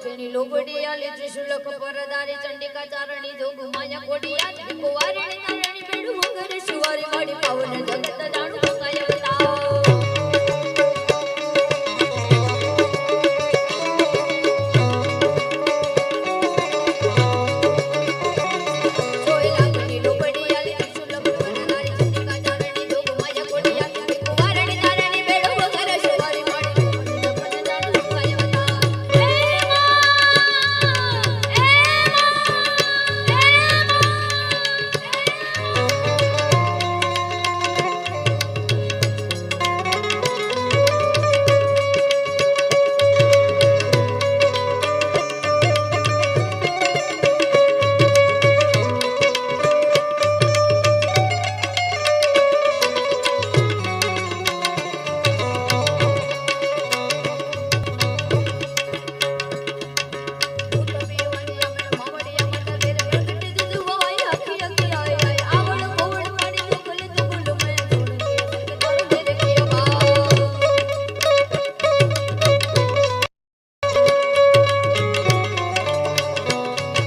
જેની લોબડી આલી શુલક પરદારી ચંડિકા ચારણી જોગુ માયા કોડિયા કુવારી તારણી બેડુ મગર સુવારી વાડી પાવન જગત